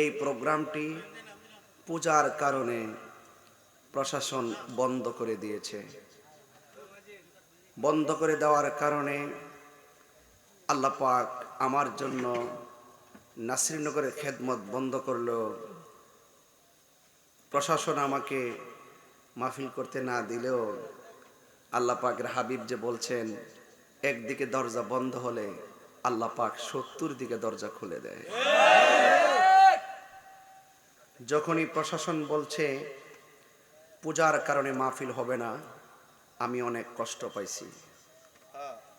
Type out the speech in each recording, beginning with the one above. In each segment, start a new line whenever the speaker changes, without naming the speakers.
এই প্রোগ্রামটি পূজার কারণে প্রশাসন বন্ধ করে দিয়েছে। বন্ধ করে দেওয়ার কারণে আল্লাহ পাক আমার জন্য নাসরিনগরের খেদমত বন্ধ করল প্রশাসন আমাকে মাহফিল করতে না দিলেও আল্লাহ পাকের হাবিব যে বলছেন, একদিকে দরজা বন্ধ হলে আল্লাহ পাক সত্তর দিকে দরজা খুলে দেয়। যখনই প্রশাসন বলছে, পূজার কারণে মাহফিল হবে না, আমি অনেক কষ্ট পাইছি।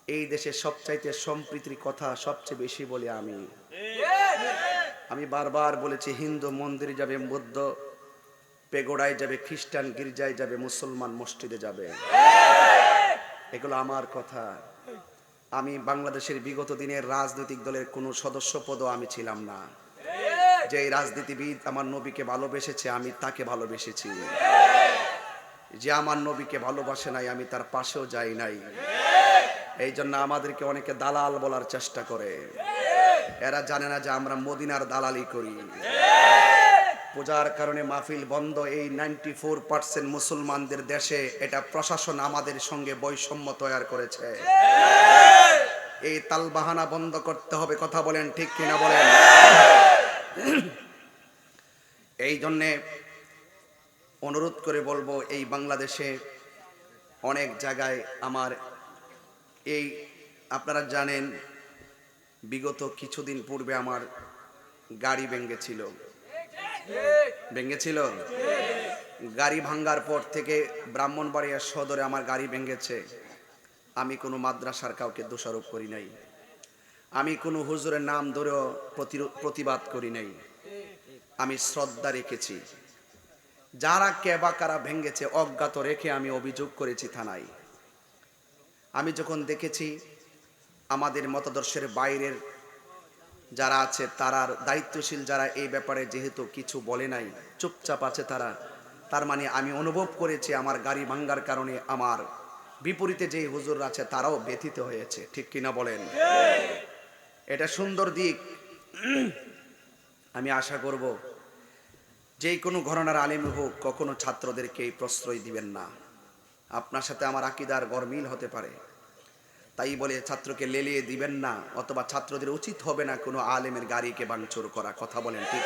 এই দেশে সবচাইতে সম্প্রীতির কথা সবচেয়ে বেশি বলি আমি। আমি বারবার বলেছি, হিন্দু মন্দিরে যাবে বৌদ্ধ, পেগোড়ায় যাবে খ্রিস্টান, গির্জায় যাবে মুসলমান, মসজিদে যাবে। এগুলো আমার কথা। আমি বাংলাদেশের বিগত দিনের রাজনৈতিক দলের কোনো সদস্য পদও আমি ছিলাম না। যে এই রাজনীতিবিদ আমার নবীকে ভালোবেসেছে, আমি তাকে ভালোবেসেছি। যে আমার নবীকে ভালোবাসে নাই, আমি তার পাশেও যাই নাই। এই জন্য আমাদেরকে অনেকে দালাল বলার চেষ্টা করে। এরা জানে না যে আমরা মদিনার দালালি করি। পূজার কারণে মাহফিল বন্ধ। এই নাইনটি ফোর পার্সেন্ট মুসলমানদের দেশে এটা প্রশাসন আমাদের সঙ্গে বৈষম্য তৈরি করেছে। এই তালবাহানা বন্ধ করতে হবে, কথা বলেন ঠিক কিনা বলেন? এই জন্যে অনুরোধ করে বলব, এই বাংলাদেশে অনেক জায়গায় আমার এই, আপনারা জানেন, বিগত কিছুদিন পূর্বে আমার গাড়ি ভেঙেছিল। ভেঙেছিল? গাড়ি ভাঙ্গার পর থেকে ব্রাহ্মণবাড়িয়া সদরে আমার গাড়ি ভেঙেছে। আমি কোনো মাদ্রাসার কাউকে দোষারোপ করি নাই। আমি কোনো হুজুরের নাম ধরেও প্রতিবাদ করি নাই। আমি শ্রদ্ধা রেখেছি। যারা কেবা কারা ভেঙেছে, অজ্ঞাত রেখে আমি অভিযোগ করেছি থানায়। আমি যখন দেখেছি আমাদের মতাদর্শের বাইরের যারা আছে তারার দায়িত্বশীল যারা এই ব্যাপারে যেহেতু কিছু বলে নাই, চুপচাপ আছে তারা, তার মানে আমি অনুভব করেছি আমার গাড়ি ভাঙ্গার কারণে আমার বিপরীতে যে হুজুর আছে, তারাও ব্যথিত হয়েছে। ঠিক কিনা বলেন? এটা সুন্দর দিক। আমি আশা করব, যে কোনো ঘরনার আলিম হোক, কখনো ছাত্রদেরকে এই প্রশ্রয় দিবেন না। আপনার সাথে আমার আকিদার গরমিল হতে পারে। তাই বলে ছাত্রকে লেলিয়ে দিবেন না, অথবা ছাত্রদের উচিত হবে না কোনো আলেমের গাড়িকে ভাঙচুর করা। কথা বলেন ঠিক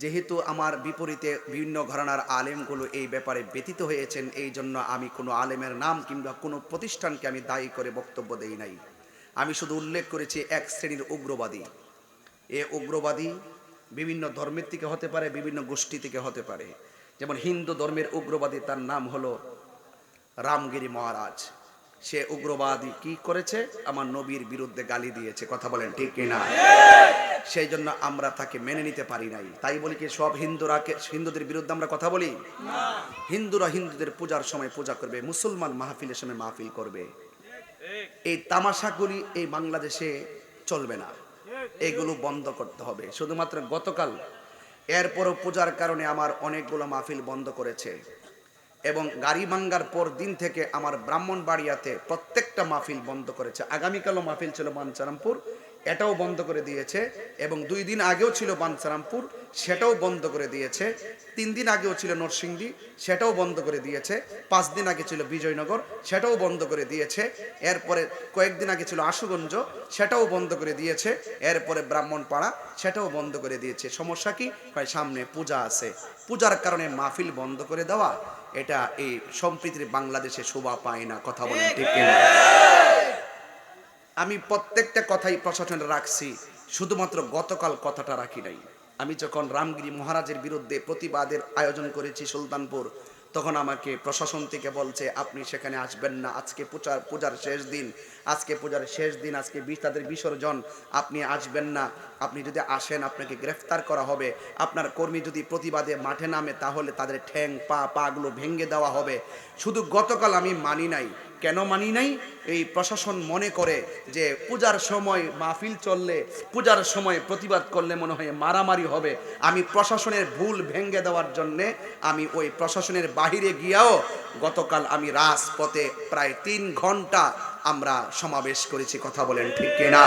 যেহেতু আমার বিপরীতে বিভিন্ন ঘরানার আলেমগুলো এই ব্যাপারে ব্যতীত হয়েছেন, এই জন্য আমি কোনো আলেমের নাম কিংবা কোনো প্রতিষ্ঠানকে আমি দায়ী করে বক্তব্য দেই নাই। আমি শুধু উল্লেখ করেছি এক শ্রেণির উগ্রবাদী। এ উগ্রবাদী বিভিন্ন ধর্মের থেকে হতে পারে, বিভিন্ন গোষ্ঠী থেকে হতে পারে। যেমন হিন্দু ধর্মের উগ্রবাদী, তার নাম হলো রামগিরি মহারাজ। সে উগ্রবাদী কি করেছে? আমার নবীর বিরুদ্ধে গালি দিয়েছে। কথা বলেন, ঠিক কিনা? সেই জন্য আমরা তাকে মেনে নিতে পারি নাই। তাই বলি কি, সব হিন্দুরাকে হিন্দুদের বিরুদ্ধে আমরা কথা বলি? হিন্দুরা হিন্দুদের পূজার সময় পূজা করবে, মুসলমান মাহফিলের সময় মাহফিল করবে। এই তামাশাগুলি এই বাংলাদেশে চলবে না। এগুলো বন্ধ করতে হবে। শুধুমাত্র গতকাল এরপরও পূজার কারণে আমার অনেকগুলো মাহফিল বন্ধ করেছে এবং গাড়ি ভাঙ্গার পর দিন থেকে আমার ব্রাহ্মণবাড়িয়াতে প্রত্যেকটা মাহফিল বন্ধ করেছে। আগামীকালও মাহফিল ছিল বাঞ্চারামপুর এটাও বন্ধ করে দিয়েছে এবং দুই দিন আগেও ছিল বানসারামপুর, সেটাও বন্ধ করে দিয়েছে। তিন দিন আগেও ছিল নরসিংদী, সেটাও বন্ধ করে দিয়েছে। পাঁচ দিন আগে ছিল বিজয়নগর, সেটাও বন্ধ করে দিয়েছে। এরপরে কয়েকদিন আগে ছিল আশুগঞ্জ, সেটাও বন্ধ করে দিয়েছে। এরপরে ব্রাহ্মণপাড়া, সেটাও বন্ধ করে দিয়েছে। সমস্যা কি? সামনে পূজা আছে। পূজার কারণে মাহফিল বন্ধ করে দেওয়া, এটা এই সম্প্রীতির বাংলাদেশে শোভা পায় না, কথা বলেন ঠিক কিনা? আমি প্রত্যেকটা কথাই প্রশাসনে রাখছি, শুধুমাত্র গতকাল কথাটা রাখি নাই। আমি যখন রামগিরি মহারাজের বিরুদ্ধে প্রতিবাদের আয়োজন করেছি সুলতানপুর, তখন আমাকে প্রশাসন থেকে বলছে, আপনি সেখানে আসবেন না। আজকে পূজার পূজার শেষ দিন। আজকে পূজার শেষ দিন, আজকে তাদের বিসর্জন। আপনি আসবেন না। আপনি যদি আসেন, আপনাকে গ্রেফতার করা হবে। আপনার কর্মী যদি প্রতিবাদে মাঠে নামে, তাহলে তাদের ঠ্যাং, পা, পাগুলো ভেঙে দেওয়া হবে। শুধু গতকাল আমি মানি নাই। কেন মানি নাই? এই প্রশাসন মনে করে যে পূজার সময় মাহফিল চললে, পূজার সময় প্রতিবাদ করলে মনে হয় মারামারি হবে। আমি প্রশাসনের ভুল ভেঙে দেওয়ার জন্যে আমি ওই প্রশাসনের বাহিরে গিয়াও গতকাল আমি রাজপথে প্রায় তিন ঘণ্টা আমরা সমাবেশ করেছি। কথা বলেন ঠিক কিনা?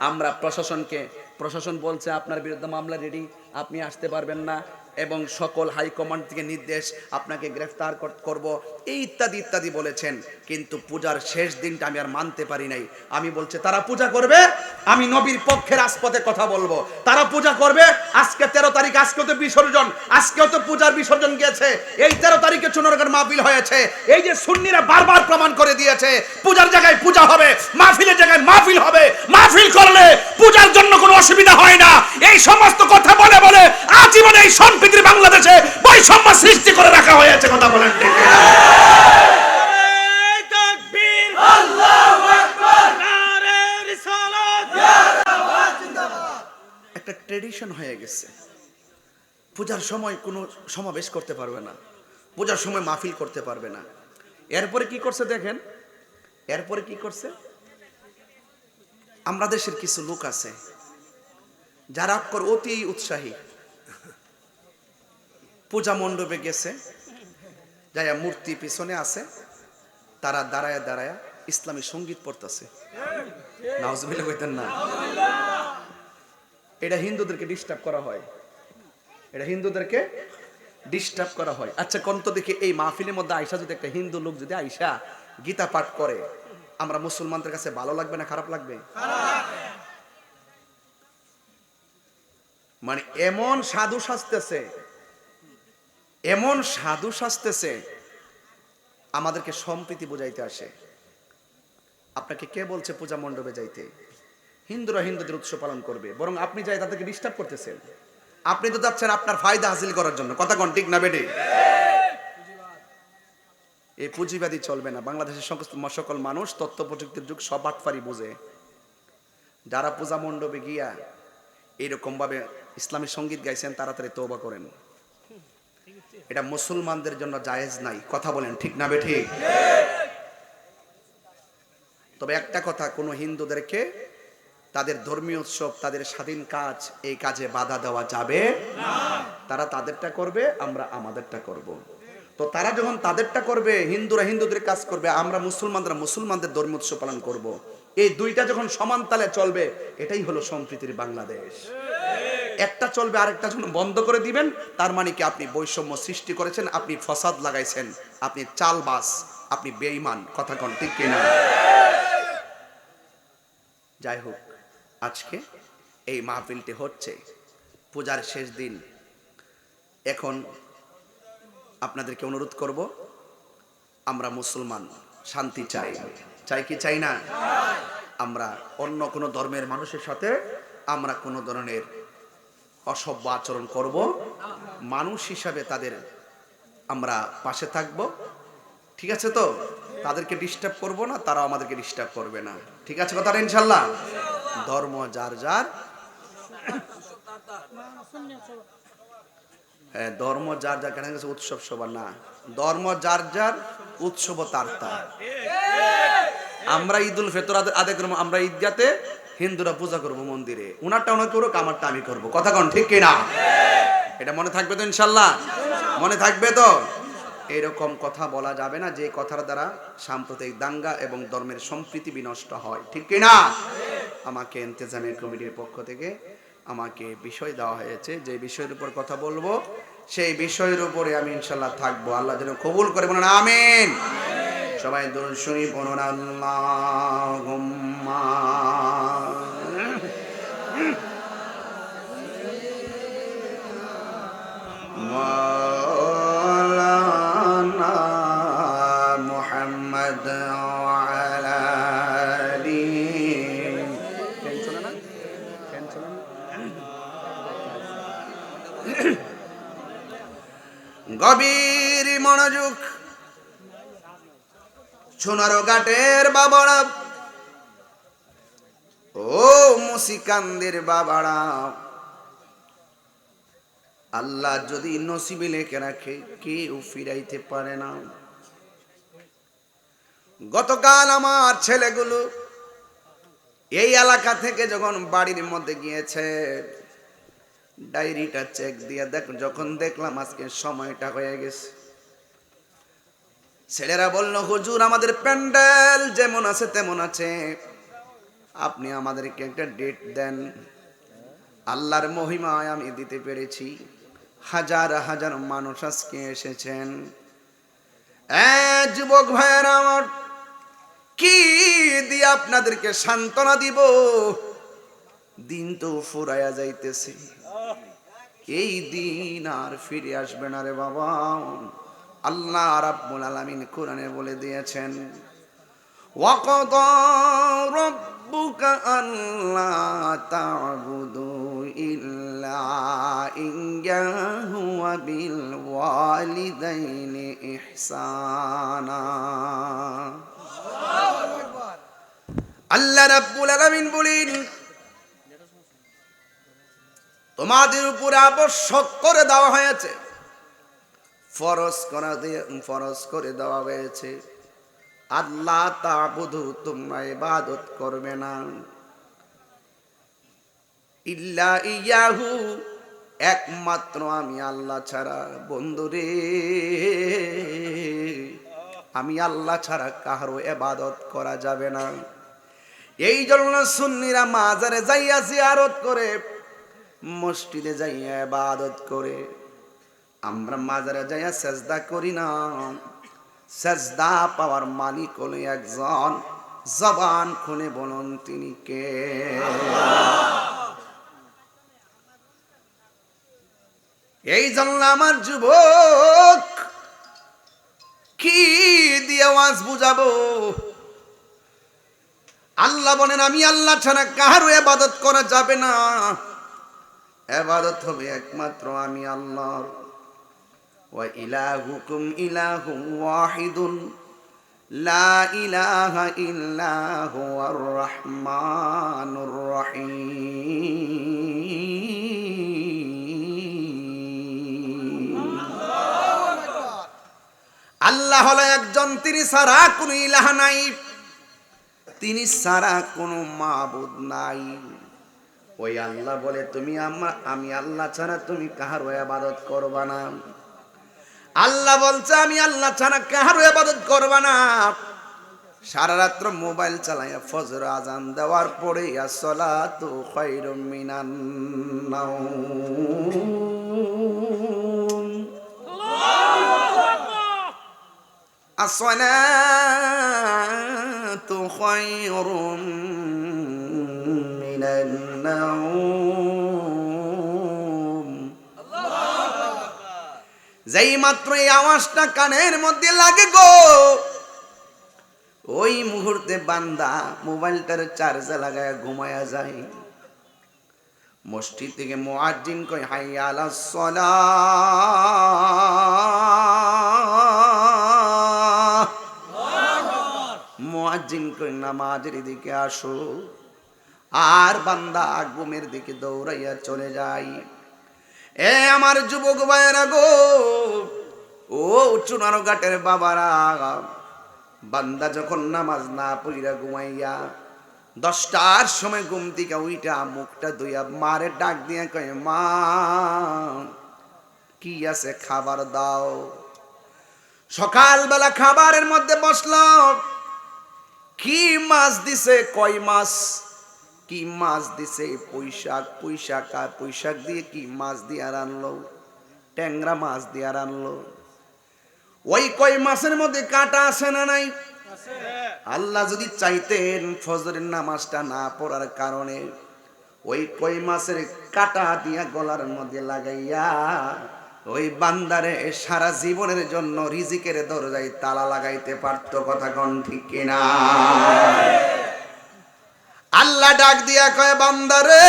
আমরা প্রশাসনকে প্রশাসন বলছে আপনার বিরুদ্ধে মামলা রেডি আপনি আসতে পারবেন না। এবং সকল হাইকমান্ড থেকে নির্দেশ আপনাকে গ্রেফতার করব। এই ইত্যাদি ইত্যাদি বলেছেন। কিন্তু পূজার শেষ দিনটা আমি আর মানতে পারি নাই। আমি বলছে, তারা পূজা করবে? আমি নবীর পক্ষে রাজপথে কথা বলব। তারা পূজা করবে? আজকে তেরো তারিখ, আজকে তো বিসর্জন। আজকেও তো পূজার বিসর্জন গিয়েছে। এই তেরো তারিখে চুনরগার মাহফিল হয়েছে। এই যে সুন্নিরা বারবার প্রমাণ করে দিয়েছে, পূজার জায়গায় পূজা হবে, মাহফিলের জায়গায় মাহফিল হবে। মাহফিল করলে পূজার জন্য কোনো অসুবিধা হয় না। এই সমস্ত কথা বলে বলে আজীবন এই সম্প্রীতির বাংলাদেশে বৈষম্য সৃষ্টি করে রাখা হয়েছে কথা বলেন ঠিক কিনা?
নারে তাকবীর আল্লাহু আকবার। নারে রিসালাত
একটা ট্রেডিশন হয়ে গেছে। পূজার সময় কোনো সমাবেশ করতে পারবে না। পূজার সময় মাহফিল করতে পারবে না। এরপরে কি করছে দেখেন? এরপরে কি করছে? আমরা দেশের কিছু লোক আছে যারা কর অতি উৎসাহী। পূজা মণ্ডপে গেছে। যাইয়া মূর্তি পিছনে আছে। তারা দাঁড়ায় দাঁড়ায় ইসলামী সংগীত পড়তেছে। না। এটা হিন্দুদেরকে ডিস্টার্ব করা হয়। এটা হিন্দুদেরকে ডিস্টার্ব করা হয়। আচ্ছা কন্ত দেখি এই মাহফিলের মধ্যে আইসা যদি একটা হিন্দু লোক যদি আইসা গীতা পাঠ করে, আমরা মুসলমানদের কাছে ভালো লাগবে না খারাপ লাগবে? মানে এমন সাধু সাজতেছে এমন সাধু সাজতেছে, আমাদেরকে সম্প্রীতি বোঝাইতে আসে। আপনাকে কে বলছে পূজা মণ্ডপে যাইতে? হিন্দুরা হিন্দুদের উৎসব পালন করবে, বরং আপনি যাই তাদেরকে ডিস্টার্ব করতেছেন। আপনি তো যাচ্ছেন আপনার ফায়দা হাসিল করার জন্য। কথা কোন ঠিক না বেটে এই পুঁজিবাদী চলবে না। বাংলাদেশের সকল মানুষ তথ্য প্রযুক্তির যুগ সব আটফারি বোঝে। যারা পূজা মণ্ডপে গিয়া এইরকম ভাবে ইসলামী সংগীত গাইছেন, তাড়াতাড়ি তৌবা করেন। এটা মুসলমানদের জন্য জায়েজ নাই। কথা বলেন, ঠিক না বেঠি তবে একটা কথা, কোনো হিন্দুদেরকে তাদের ধর্মীয় উৎসব, তাদের স্বাধীন কাজ, এই কাজে বাধা দেওয়া যাবে তারা তাদেরটা করবে, আমরা আমাদেরটা করব। তো তারা যখন তাদেরটা করবে, হিন্দুরা হিন্দুদের কাজ করবে, আমরা মুসলমানরা মুসলমানদের ধর্মীয় উৎসব পালন করব। এই দুইটা যখন সমান তালে চলবে, এটাই হলো সম্প্রীতির বাংলাদেশ। একটা চলবে, আরেকটা যখন বন্ধ করে দিবেন, তার মানে কি আপনি বৈষম্য সৃষ্টি করেছেন, আপনি ফসাদ লাগাইছেন, আপনি চালবাস, আপনি বেঈমান, কথা কন ঠিক কিনা? যাই হোক, আজকে এই মাহফিলটি হচ্ছে পূজার শেষ দিন। এখন আপনাদেরকে অনুরোধ করব, আমরা মুসলমান, শান্তি চাই। চাই কি চাই না? আমরা অন্য কোনো ধর্মের মানুষের সাথে, আমরা কোনো ধরনের অসভ্য আচরণ করব। মানুষ হিসাবে তাদের আমরা পাশে থাকব। ঠিক আছে তো? তাদেরকে ডিস্টার্ব করব না তারা আমাদেরকে ডিস্টার্ব করবে না। ঠিক আছে কথাটা ইনশাল্লাহ ধর্ম যার যার। হ্যাঁ ধর্ম যার যার, কেন উৎসব সবার না। ধর্ম যার যার, উৎসব তার তার। আমরা ঈদুল ফেতর আদে- আমরা ঈদগাতে হিন্দুরা পূজা করব মন্দিরে। উনারটা উনার করুক, আমারটা আমি করব। কথা কন, ঠিক কিনা? এটা মনে থাকবে তো ইনশাল্লাহ? মনে থাকবে তো? এরকম কথা বলা যাবে না, যে কথার দ্বারা সাম্প্রতিক দাঙ্গা এবং ধর্মের সম্প্রীতি বিনষ্ট হয়। ঠিক কিনা? আমাকে ইন্তেজামের কমিটির পক্ষ থেকে আমাকে বিষয় দেওয়া হয়েছে। যে বিষয়ের উপর কথা বলব, সেই বিষয়ের উপরে আমি ইনশাল্লাহ থাকব। আল্লাহ যেন কবুল করে বলেন, আমিন। সবাই দরুদ শুনি, বলুন, আল্লাহুম্মা مولانا محمد وعلى آله ফ্যান চলে না ফ্যান চলে না গভীর মনোযোগ সোনারো ঘাটের বাবারা ও মুসিকান্দের বাবারা আল্লাহ যদি নসিবে লেখে রাখে, কেউ ফিরাইতে পারে না। গতকাল আমার ছেলেগুলো এই এলাকা থেকে যখন বাড়ির মধ্যে গিয়েছে, ডায়েরিটা চেক দিয়ে দেখ, যখন দেখলাম আজকে সময়টা হয়ে গেছে। ছেলেরা বলল, হুজুর, আমাদের প্যান্ডেল যেমন আছে তেমন আছে। আপনি আমাদেরকে একটা ডেট দেন। আল্লাহর মহিমায় আমি দিতে পেরেছি। হাজার হাজার মানুষ আজকে এসেছেন। যুবক ভাইয়ের আমার, কি দিয়ে আপনাদেরকে সান্ত্বনা দিব? দিন তো ফুরাইয়া যাইতেছে। এই দিন আর ফিরে আসবে না রে বাবা। আল্লাহ রাব্বুল আলামিন কোরআনে বলে দিয়েছেন ওয়াকদ রব ربك ألا تعبدوا إلا إياه وبالوالدين إحسانا আল্লাহ রাব্বুল আলামিন বলেন তোমাদের উপর আবশ্যক করে দেওয়া হয়েছে ফরজ করা দিয়ে ফরজ করে দেওয়া হয়েছে আল্লাহ তাবুদু, তোমরা ইবাদত করবে না। ইল্লা ইয়াহু, একমাত্র আমি আল্লাহ ছাড়া বন্ধুরে আমি আল্লাহ ছাড়া কাহারও এবাদত করা যাবে না। এই জন্য সুন্নিরা মাজারে যাইয়া জিয়ারত করে, মসজিদে যাইয়া এবাদত করে। আমরা মাজারে যাইয়া সেজদা করি না। সেজদা পাওয়ার মালিক হলো একজন জবান খুলে বলুন, তিনি কে? এই জন্য আমার যুবক, কি দিয়ে আওয়াজ বুঝাবো? আল্লাহ বলেন, আমি আল্লাহ ছাড়া কাহারও এবাদত করা যাবে না। এবাদত হবে একমাত্র আমি আল্লাহর। وإلهكم إله واحد لا إله إلا هو الرحمن الرحيم আল্লাহ হলো একজন তিনি সারা কোনো ইলাহ নাই তিনি সারা কোনো মাবুদ নাই ওই আল্লাহ বলে তুমি আমার আমি আল্লাহ ছাড়া তুমি কাহারও আবাদত করবা না আল্লাহ বলছে, আমি আল্লাহ ছাড়া কাহারও এবাদত করবা না। সারা রাত্র মোবাইল চালাইয়া ফজর আজান দেওয়ার পরে আসলা তো খৈর মিনান আসলা তো খৈর মিনান যেই মাত্র এই আওয়াজটা কানের মধ্যে লাগে গো, ওই মুহূর্তে বান্দা মোবাইলটার চার্জে লাগায় ঘুমায়া যায়। মসজিদ থেকে মুআজ্জিন কই হাইয়া আলাস সালাহ মুআজ্জিন কই নামাজের দিকে আসো। আর বান্দা ঘুমের দিকে দৌড়াইয়া চলে যায়। এ আমার যুবক ভাইয়েরা গো, ও চুনারো ঘাটের বাবারা, বান্দা যখন নামাজ না পইরা ঘুমাইয়া দশটার সময় ঘুম থেকে উইটা মুখটা ধুইয়া মারে ডাক দিয়া কয়, মা, কি আছে খাবার দাও? সকালবেলা খাবারের মধ্যে বসলাম। কি মাছ দিছে? কয় মাছ? কি মাছ দিছে? পুঁইশাক পুঁইশাক আর পৈশাক দিয়ে কি মাছ দিয়ে আনলো? ট্যাংরা মাছ দিয়ে আর আনলো? ওই কয় মাছের মধ্যে কাটা আছে না নাই? আল্লাহ যদি চাইতেন ফজরের নামাজটা না পড়ার কারণে ওই কই মাছের কাটা দিয়া গলার মধ্যে লাগাইয়া ওই বান্দারে সারা জীবনের জন্য রিজিকের দরজায় তালা লাগাইতে পারতো কথা কোন ঠিক কিনা? আল্লাহ ডাক দিয়া কয় বান্দারে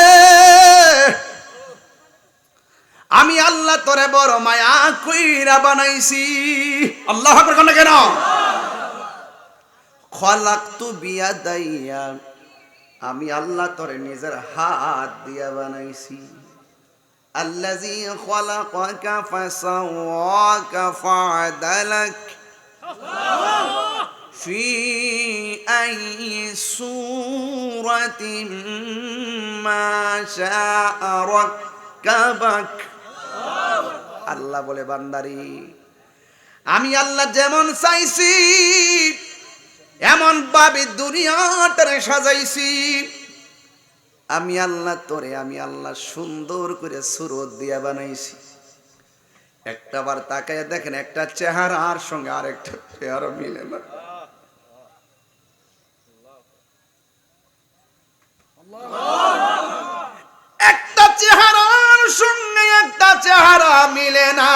আমি আল্লাহ তোরে বড় মায়া কইরা বানাইছি। আল্লাহ কেন কেন? খলাক্তু বিয়া দাইয়া আমি আল্লাহ তোরে নিজের হাত দিয়া বানাইছি। আল্লাজি খলাকাকা ফাসাওয়াকা ফাদালাক আল্লাহ في أي صورة ما شاء ركبك আল্লাহ বলে বান্দারি আমি আল্লাহ যেমন চাইছি এমন ভাবে দুনিয়াটারে সাজাইছি আমি আল্লাহ তোরে আমি আল্লাহ সুন্দর করে সুরত দিয়া বানাইছি একটা বার তাকায় দেখেন একটা চেহারা আর সঙ্গে আরেকটা চেহারা মিলে না একটা চেহারার সঙ্গে একটা চেহারা মিলে না।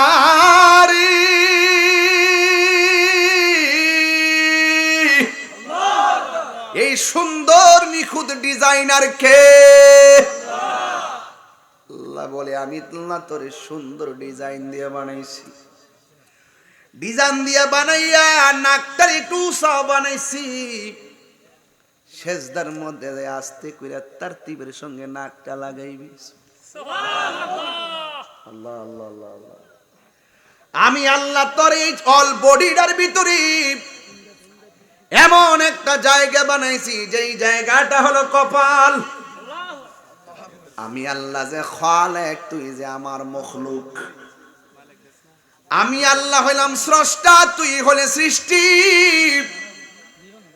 এই সুন্দর নিখুঁত ডিজাইনার কে? বলে, আমি আল্লাহ তোরে সুন্দর ডিজাইন দিয়ে বানাইছি। ডিজাইন দিয়ে বানাইয়া নাকটার একটু বানাইছি। সেজদার মধ্যে আস্তে করে তার তীবের সঙ্গে নাকটা লাগাইবি। আল্লাহ আল্লাহ আল্লাহ আমি আল্লাহ তোর এই অল বডিটার ভিতরে এমন একটা জায়গা বানাইছি, যেই জায়গাটা হলো কপাল। আমি আল্লাহ যে খালেক, তুই যে আমার মখলুক। আমি আল্লাহ হইলাম স্রষ্টা, তুই হলে সৃষ্টি।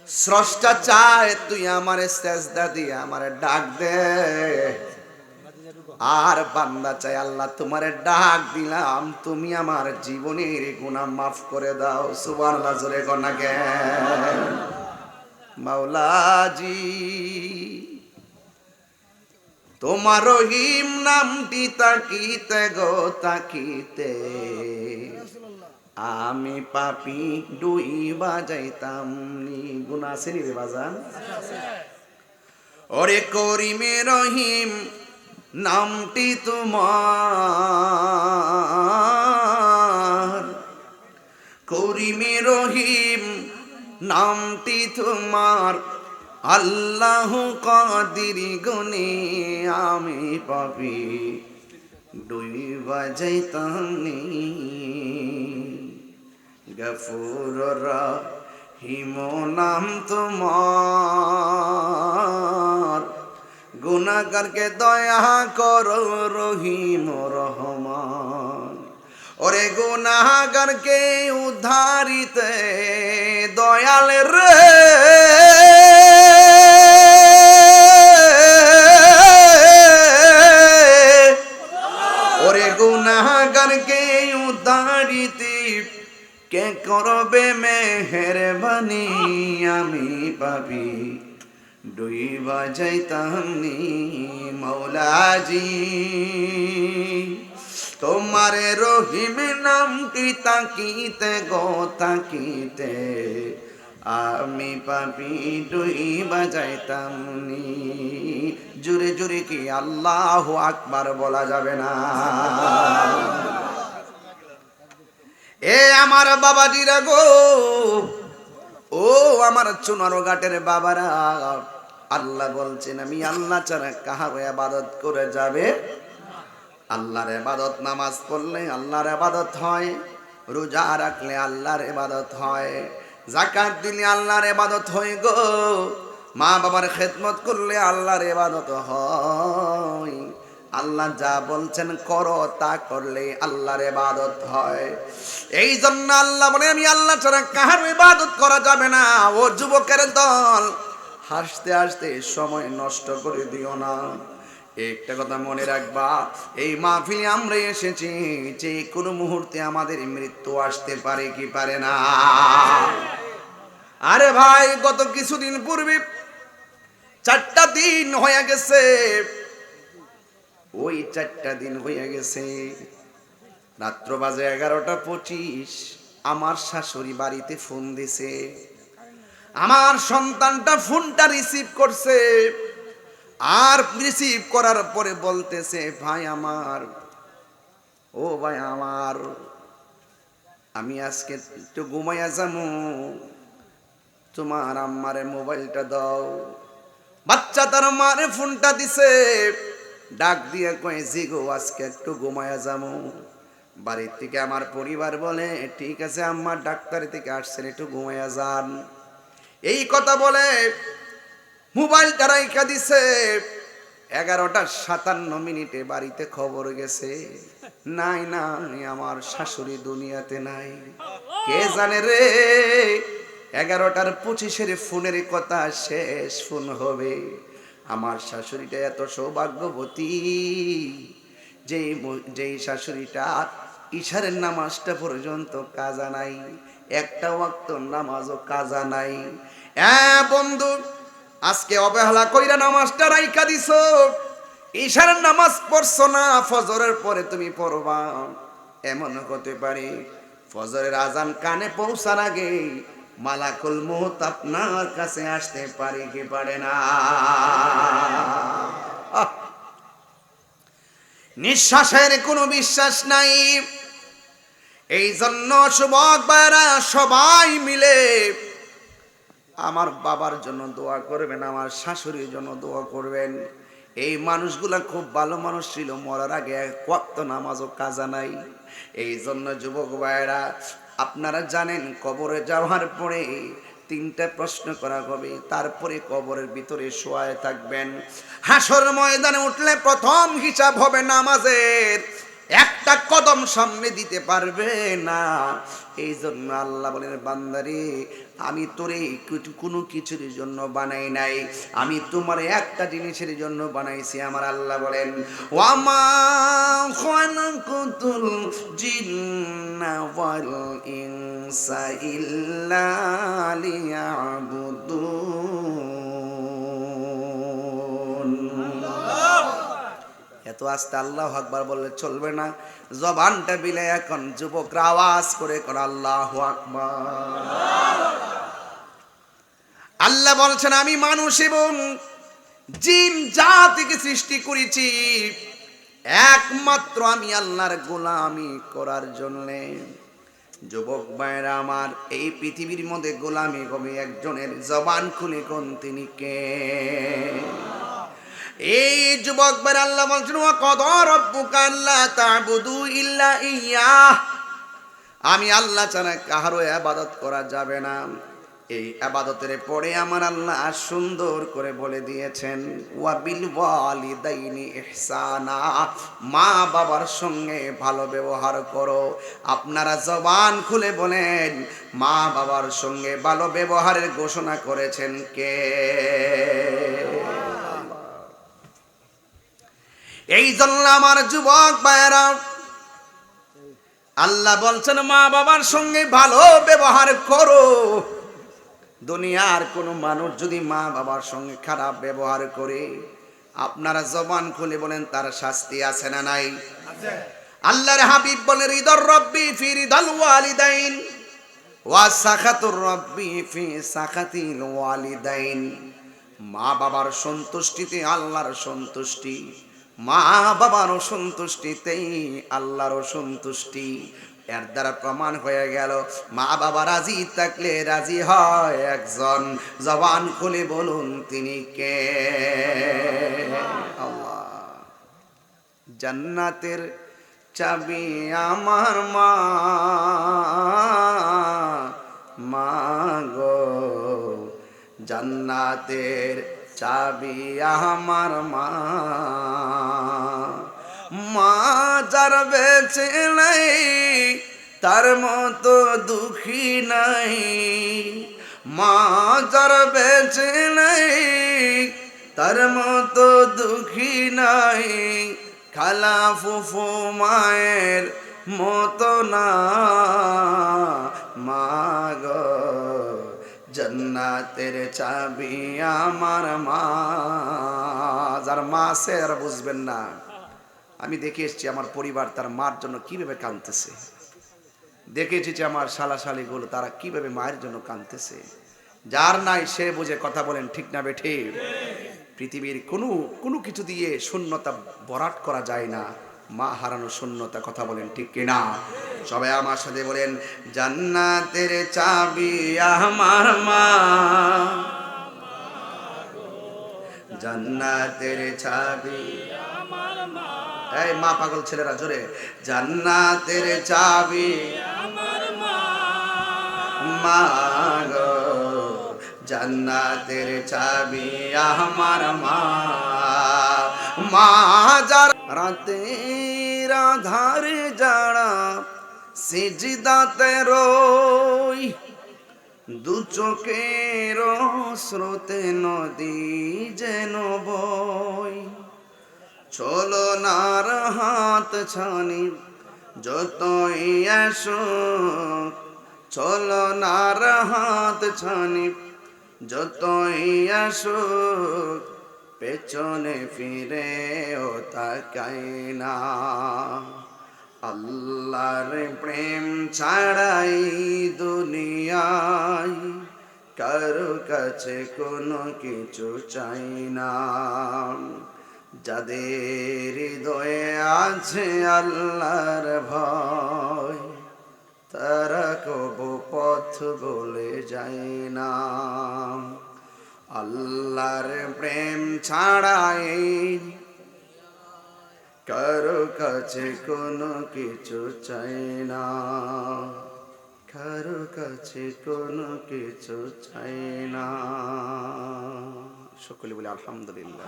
স্রষ্টা চায়, তুই আমার সেজদা দিয়ে আমার ডাক দে। আর বান্দা চাই আল্লাহ তোমার ডাক দিলাম, তুমি আমার জীবনের গুনাহ মাফ করে দাও। সুবহানাল্লাহ, জোরে গনাকে মাওলাজি, তোমার রহিম নামটি তাকিতে গো, তাকিতে। আমি পাপি ডুই বাজাইতাম নি। গুনা আছে নি বাজান? ওরে করিমে রহিম, নামটি তোমার। করিমে রহিম, নামটি তোমার। আল্লাহ কাদির গুনে আমি পাপি দুই বাজাইতাম নি। গফুর রহিম নাম তোমার। গুনাগারকে দয়া করো রহিম রহমান। ওরে গুনাগারকে উদ্ধারিতে দয়াল রে। করবে মেহরবানি আমি পাবি দুই বাজাইতাম নি মৌলাজি। তোমার রহিম নাম কি তাকিতে গো, তাকিতে। আমি পাবি দুই বাজাইতাম নি জুরে জুরে কি আল্লাহ আকবার বলা যাবে না? এ আমার বাবাজিরা গো। ও আমার চুনারো ঘাটের বাবারা, আল্লাহ বলছেন, আমি আল্লাহ ছাড়া কাহার আবাদত করে যাবে? আল্লাহর এবাদত নামাজ পড়লে আল্লাহর এবাদত হয়, রোজা রাখলে আল্লাহর এবাদত হয় জাকাত দিলে আল্লাহর এবাদত হয় গো। মা বাবার খেদমত করলে আল্লাহর এবাদত হয়। আল্লাহ যা বলছেন করো, তা করলে আল্লাহর এবাদত হয়। এই জন্য আল্লাহ বলে, আমি আল্লাহ ছাড়া কাহার ইবাদত করা যাবে না। ও যুবকের দল, হাসতে হাসতে সময় নষ্ট করে দিও না। একটা কথা মনে রাখবা, এই মাহফিলে আমরা এসেছি, যে কোনো মুহূর্তে আমাদের মৃত্যু আসতে পারে কি পারে না। আরে ভাই, গত কিছুদিন পূর্বে চারটা দিন হয়ে গেছে। ওই চারটা দিন হয়ে গেছে। রাত্র বাজে এগারোটা পঁচিশ, আমার শাশুড়ি বাড়িতে ফোন দিছে। আমার সন্তানটা ফোনটা রিসিভ করছে। আর রিসিভ করার পরে বলতেছে, ভাই আমার, ও ভাই আমার, আমি আজকে একটু ঘুমাইয়া যাব। তোমার আম্মারে মোবাইলটা দাও। বাচ্চা তার মারে ফোনটা দিছে। ডাক দিয়ে কয়ে, জি গো, আজকে একটু ঘুমায়া যাব। বাড়ির থেকে আমার পরিবার বলে, ঠিক আছে আমার ডাক্তার থেকে আসছেন, একটু ঘুমায়া যান। এই কথা বলে মোবাইলটা রাইখা দিছে। এগারোটা সাতান্ন মিনিটে বাড়িতে খবর গেছে, নাই নাই, আমার শাশুড়ি দুনিয়াতে নাই। কে জানে রে, এগারোটার পঁচিশের ফোনের কথা শেষ ফোন হবে। আমার শাশুড়িটা এত সৌভাগ্যবতী। ম- যেই শাশুড়িটা ইশারের নামাজটা পর্যন্ত কাজা নাই, একটা ওয়াক্ত নামাজও কাজা নাই। হ্যাঁ বন্ধু, আজকে অবহেলা কইরা নামাজটা রাইখা দিছ। ঈশারের নামাজ পড়ছো না, ফজরের পরে তুমি পড়বা। এমন হতে পারে ফজরের আজান কানে পৌঁছার আগে মালাকুল মৌত আপনার কাছে আসতে পারে কি পারে না! নিঃশ্বাসের কোনো বিশ্বাস নাই। এই জন্য ভাইরা সবাই মিলে আমার বাবার জন্য দোয়া করবেন, আমার শাশুড়ির জন্য দোয়া করবেন। এই মানুষগুলা খুব ভালো মানুষ ছিল, মরার আগে ওয়াক্ত নামাজও কাজা নাই। এই জন্য যুবক ভাইয়েরা আপনারা জানেন কবরে যাওয়ার পরে তিনটা প্রশ্ন করা হবে, তারপরে কবরের ভিতরে শোয়ায় থাকবেন। হাসর ময়দানে উঠলে প্রথম হিসাব হবে নামাজের। একটা কদম সামনে দিতে পারবে না। এই জন্য আল্লাহ বলেন, বান্দারে আমি তোরে কোনো কিছুর জন্য বানাই নাই। আমি তোমার একটা জিনিসের জন্য বানাইছি, আমার আল্লাহ বলেন, ওয়ামা জিন্না ইনসা ইল্লা এত আস্তে আল্লাহ আকবার বললে, চলবে না। জবানটা বিলে এখন যুবকরা আওয়াজ করে কর আল্লাহ আল্লাহ বলছেন, আমি মানুষ এবং জিন জাতিকে সৃষ্টি করেছি। একমাত্র আমি আল্লাহর গোলামি করার জন্যে। যুবক ভাইরা আমার, এই পৃথিবীর মধ্যে গোলামি হবে একজনের জবান খুলে কোন, তিনি কে? এই যুবক বার আল্লাহ বলছেন ও কদ রব্বুকা আল্লাহ তা'বুদু ইল্লা ইয়া আমি আল্লাহ ছাড়া কাহারও আবাদত করা যাবে না। এই আবাদতের পরে আমার আল্লাহ সুন্দর করে বলে দিয়েছেন ওয়া বিল ওয়ালিদাইনি ইহসানা। মা বাবার সঙ্গে ভালো ব্যবহার করো। আপনারা জবান খুলে বলেন, মা বাবার সঙ্গে ভালো ব্যবহারের ঘোষণা করেছেন কে? এই জন্য আমার যুবক ভাইয়েরা আল্লাহ বলছেন মা বাবার সঙ্গে ভালো ব্যবহার করো। দুনিয়ার কোনো মানুষ যদি মা বাবার সঙ্গে খারাপ ব্যবহার করে আপনারা জবান খুলে বলেন তার শাস্তি আছে না নাই? আল্লাহর হাবিব বলে হৃদর রব্বি ফি হৃদল ওয়ালিদাইন ওয়া সাখাতুর রব্বি ফি সাখাতিল ওয়ালিদাইন। মা বাবার সন্তুষ্টিতে আল্লাহর সন্তুষ্টি। মা বাবার সন্তুষ্টিতেই আল্লাহর সন্তুষ্টি এর দ্বারা প্রমাণ হয়ে গেল, মা বাবা রাজি থাকলে রাজি হয় একজন। জবান খুলে বলুন, তিনি কে? জান্নাতের চাবি আমার মা। মা গো, জান্নাতের চাবি আমার মা। মা যার বেঁচে নাই, তার মতো দুঃখী নাই। মা যার বেছে নাই, তার মতো দুঃখী নাই। খালা ফুফু মায়ের মতো না। মাগ জন্নাতের চাবি আমার মা। যার মা সে আর বুঝবেন না। আমি দেখে এসেছি আমার পরিবার তার মার জন্য কীভাবে কাঁদতেছে। দেখে এসেছি আমার শালা শালিগুলো তারা কীভাবে মায়ের জন্য কাঁদতেছে। যার নাই, সে বুঝে কথা বলেন ঠিক না বেঠে। পৃথিবীর কোনো কোনো কিছু দিয়ে শূন্যতা বরাট করা যায় না। মা হারানো শূন্যতা কথা বলেন ঠিক কিনা? সবাই আমার সাথে বলেন, জান্নাতের চাবি আমার মা। জান্নাতের চাবি এই মা পাগল ছেলেরা, জোরে। জান্নাতের চাবি
আমার মা
গো, জান্নাতের চাবি আমার মা। মা যার রাতে রাধারে যারা সিজদাতে রই দু চোখের স্রোতে নদী যেন বই চলো নার হাত ছানি, যতই আসো চলো নার হাত ছানি, যতই আসো পেছনে ফিরে ও তাকাই না। আল্লাহর প্রেম ছাড়াই দুনিয়ায় কারও কাছে কোনো কিছু চাই না। যাদের হৃদয়ে আছে আল্লাহর ভয়, তারা কবু পথ বলে যায় না। আল্লাহর প্রেম ছাড়াই কারও কাছে কোনো কিছু চাই না। কারও কাছে কোনো কিছু চাই না। সকলে বলে আলহামদুলিল্লাহ।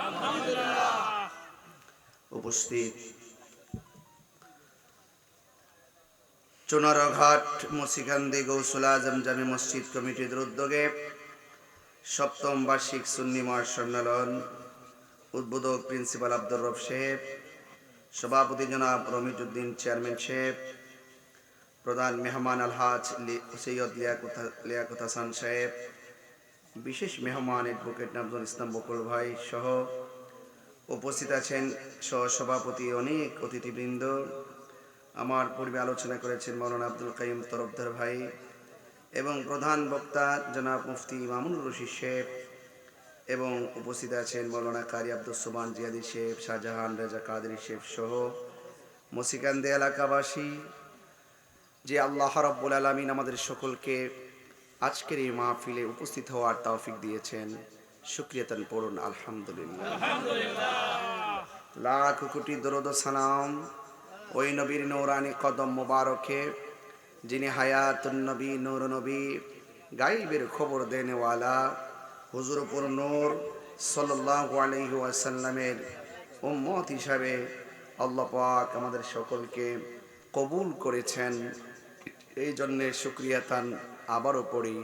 উপস্থিত চুনারঘাট মসিকান্দি গৌসুল আজম জামে মসজিদ কমিটির উদ্যোগে সপ্তম বার্ষিক সুন্নি মহার সম্মেলন উদ্বোধক প্রিন্সিপাল আব্দুর রব সাহেব, সভাপতি জনাব রমিজউদ্দিন চেয়ারম্যান সাহেব, প্রধান মেহমান আলহাজ সৈয়দ লিয়াকুত হাসান সাহেব, বিশেষ মেহমান অ্যাডভোকেট নাজরুল ইসলাম বকুল ভাই সহ উপস্থিত আছেন সহ সভাপতি অনেক অতিথিবৃন্দ। আমার পূর্বে আলোচনা করেছেন মৌলানা আব্দুল কাইম তরফদার ভাই। এবং প্রধান বক্তা জনাব মুফতি মামুনুর রশিদ শেখ এবং উপস্থিত আছেন মৌলানা কারি আব্দুল সুবান জিয়াদি শেখ, শাহজাহান, রেজা কাদরি শেখ সহ মসিকান্দে এলাকাবাসী। যে আল্লাহ রব্বুল আলমিন আমাদের সকলকে আজকের এই মাহফিলে উপস্থিত হওয়ার তৌফিক দিয়েছেন। সুক্রিয়তন পড়ুন, আলহামদুলিল্লাহ। লাখ কোটি দরদ সালাম ওই নবীর নৌরানি কদম মোবারকে যিনি হায়াতুন নবী নূর নবী গাইবের খবর দেনেওয়ালা হুজুরপুর নূর ওয়াসাল্লামের উম্মত হিসাবে আল্লাহ পাক আমাদের সকলকে কবুল করেছেন। এই জন্যে সুক্রিয়াতান আবারও পড়ি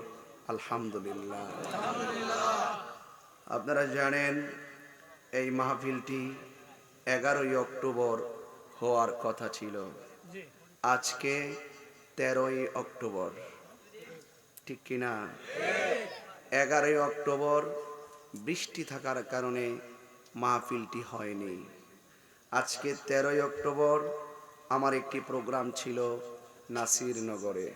আলহামদুলিল্লাহ। আপনারা জানেন এই মাহফিলটি এগারোই অক্টোবর হওয়ার কথা ছিল। আজকে তেরোই অক্টোবর। ঠিক কিনা এগারোই অক্টোবর, বৃষ্টি থাকার কারণে মাহফিলটি হয়নি। আজকে তেরোই অক্টোবর, আমার একটি প্রোগ্রাম ছিল নাসিরনগরে।